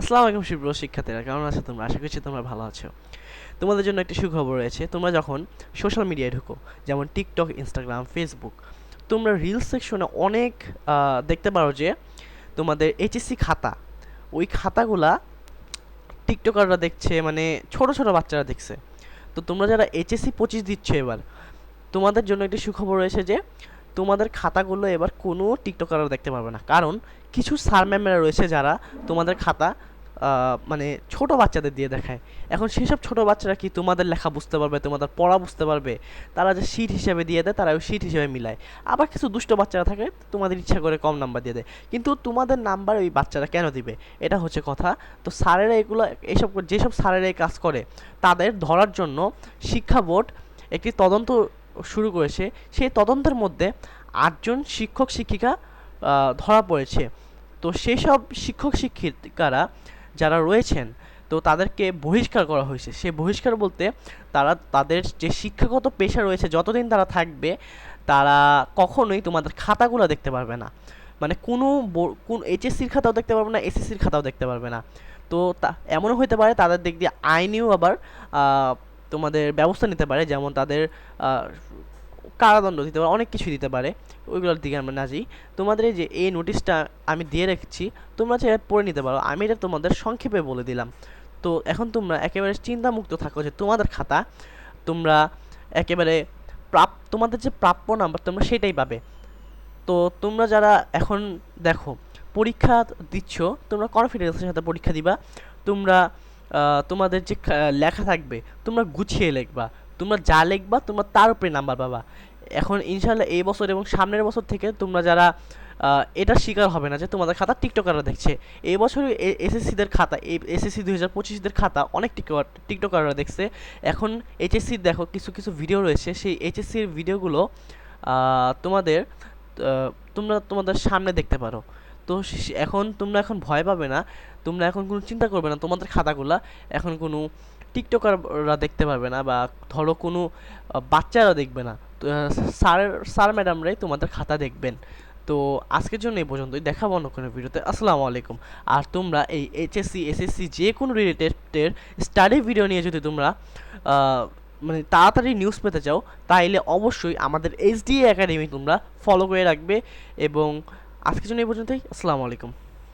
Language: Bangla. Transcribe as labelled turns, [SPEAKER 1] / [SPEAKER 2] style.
[SPEAKER 1] আসসালামু আলাইকুম সুপ্রিয় শিক্ষার্থীরা, কেমন আছো তোমরা? আশা করছি তোমরা ভালো আছো। তোমাদের জন্য একটি সুখবর রয়েছে, তোমরা যখন সোশ্যাল মিডিয়ায় ঢুকো, যেমন টিকটক ইনস্টাগ্রাম ফেসবুক তোমরা রিলস সেকশনে অনেক দেখতে পারো যে তোমাদের এইচএসসি খাতা, ওই খাতাগুলা টিকটকাররা দেখছে মানে ছোট ছোট বাচ্চারা দেখছে। তো তোমরা যারা এইচএসসি পঁচিশ দিচ্ছ এবার, তোমাদের জন্য একটি সুখবর রয়েছে যে তোমাদের খাতাগুলো এবার কোনো টিকটকাররা দেখতে পারবে না। কারণ কিছু স্যার ম্যামেরা রয়েছে যারা তোমাদের খাতা মানে ছোট বাচ্চাদের দিয়ে দেখায়। এখন সেসব ছোট বাচ্চারা কি তোমাদের লেখা বুঝতে পারবে, তোমাদের পড়া বুঝতে পারবে? তারা যে শিট হিসেবে দিয়ে দেয়, তারা ওই শিট হিসেবে মিলায়। আবার কিছু দুষ্ট বাচ্চারা থাকে, তোমাদের ইচ্ছা করে কম নাম্বার দিয়ে দেয়। কিন্তু তোমাদের নাম্বার ওই বাচ্চারা কেন দিবে? এটা হচ্ছে কথা। তো স্যারেরা এগুলো এইসব যেসব স্যারেরা এই কাজ করে, তাদের ধরার জন্য শিক্ষা বোর্ড একটি তদন্ত শুরু করেছে। সেই তদন্তের মধ্যে আটজন শিক্ষক শিক্ষিকা ধরা পড়েছে। তো সেই সব শিক্ষক শিক্ষিকারা যারা রয়েছেন, তো তাদেরকে বহিষ্কার করা হয়েছে। সে বহিষ্কার বলতে তারা তাদের যে শিক্ষাগত পেশা রয়েছে, যতদিন তারা থাকবে, তারা কখনোই তোমাদের খাতাগুলো দেখতে পারবে না। মানে কোনো কোন এইচএসসির খাতাও দেখতে পারবে না এসএসসির খাতাও দেখতে পারবে না। তো তা, এমনও হতে পারে তাদের দিক দিয়ে আইনেও আবার তোমাদের ব্যবস্থা নিতে পারে। যেমন তাদের কারাদণ্ড দিতে পারে, অনেক কিছু দিতে পারে, ওইগুলোর দিকে আমরা না যাই। তোমাদের এই যে এই নোটিশটা আমি দিয়ে রেখেছি, তোমরা চাইলে পড়ে নিতে পারো। আমি এটা তোমাদের সংক্ষেপে বলে দিলাম। তো এখন তোমরা একেবারে চিন্তামুক্ত থাকো যে তোমাদের খাতা, তোমরা একেবারে প্রাপ, তোমাদের যে প্রাপ্য নাম্বার তোমরা সেটাই পাবে। তো তোমরা যারা এখন দেখো, পরীক্ষা দিচ্ছ, তোমরা কনফিডেন্সের সাথে পরীক্ষা দিবা। তোমরা তোমাদের যে লেখা থাকবে, তোমরা গুছিয়ে লিখবা। তোমরা যা লিখবা, তোমরা তার উপরে নাম্বার পাবা। এখন ইনশাল্লাহ এই বছর এবং সামনের বছর থেকে তোমরা যারা এটার শিকার হবে না যে তোমাদের খাতা টিকটকাররা দেখছে। এই বছর এসএসসিদের খাতা, এই এসএসসি দুই হাজার পঁচিশদের খাতা অনেক টিকটক, টিকটকাররা দেখছে। এখন এইচএসসির দেখো কিছু কিছু ভিডিও রয়েছে, সেই এইচএসসির ভিডিওগুলো তোমাদের তোমরা তোমাদের সামনে দেখতে পারো। তো এখন তোমরা এখন ভয় পাবে না, তোমরা এখন কোনো চিন্তা করবে না তোমাদের খাতাগুলা। এখন কোনো টিকটকাররা দেখতে পারবে না বা ধরো কোনো বাচ্চারা দেখবে না, তো স্যার স্যার ম্যাডামরাই তোমাদের খাতা দেখবেন। তো আজকের জন্য এই পর্যন্তই, দেখাবো অন্য কোনো ভিডিওতে, আসসালামু আলাইকুম। আর তোমরা এই এইচএসসি এসএসসি যে কোনো রিলেটেডের স্টাডি ভিডিও নিয়ে যদি তোমরা মানে তাড়াতাড়ি নিউজ পেতে চাও, তাইলে অবশ্যই আমাদের এইচডি একাডেমি তোমরা ফলো করে রাখবে। এবং আজকের জন্য এই পর্যন্তই, আসসালামু আলাইকুম।